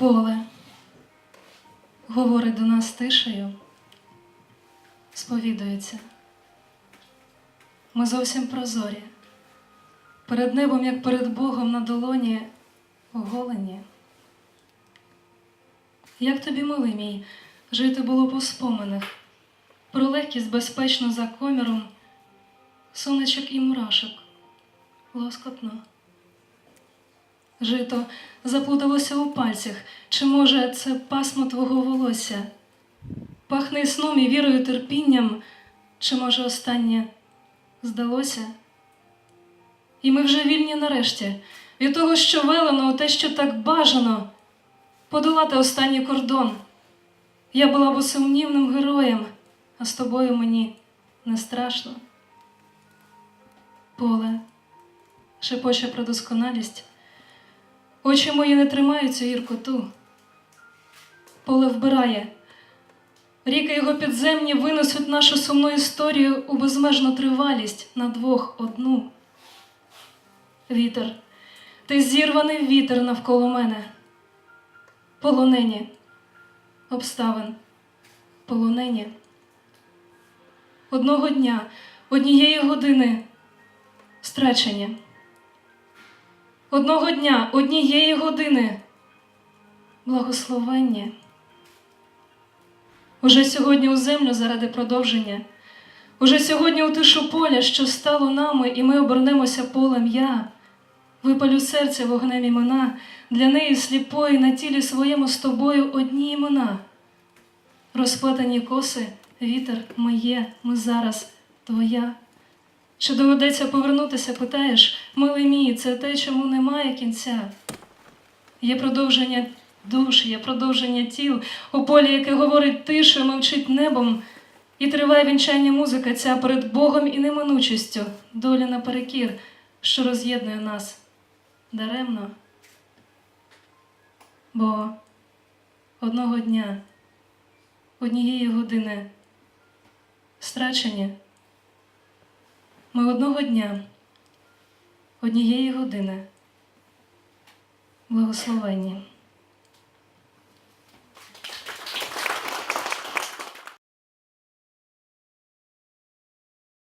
Поле говорить до нас тишею, сповідується. Ми зовсім прозорі, перед небом, як перед Богом на долоні оголені. Як тобі, милий мій, жити було по споминах, про легкість безпечно за коміром, сонечок і мурашок, лоскотно. Жито заплуталося у пальцях, чи, може, це пасмо твого волосся? Пахне сном і вірою терпінням, чи, може, останнє здалося? І ми вже вільні нарешті від того, що велено, те, що так бажано, подолати останній кордон. Я була б сумнівним героєм, а з тобою мені не страшно. Поле шепоче про досконалість. Очі мої не тримають цю гіркоту. Поле вбирає. Ріки його підземні винесуть нашу сумну історію у безмежну тривалість на двох одну. Вітер, ти зірваний вітер навколо мене. Полонені обставин, полонені. Одного дня, однієї години страчені. Одного дня, однієї години. Благословення. Уже сьогодні у землю заради продовження. Уже сьогодні у тишу поля, що стало нами, і ми обернемося полем я. Випалю серце вогнем імена, для неї сліпої на тілі своєму з тобою одні імена. Розплетені коси, вітер моє, ми зараз твоя. Чи доведеться повернутися, питаєш, милий мій, це те, чому немає кінця. Є продовження душ, є продовження тіл, у полі, яке говорить тише, мовчить небом, і триває вінчання музика ця перед Богом і неминучістю, доля наперекір, що роз'єднує нас даремно. Бо одного дня, однієї години страчені. Ми одного дня, однієї години, благословенні.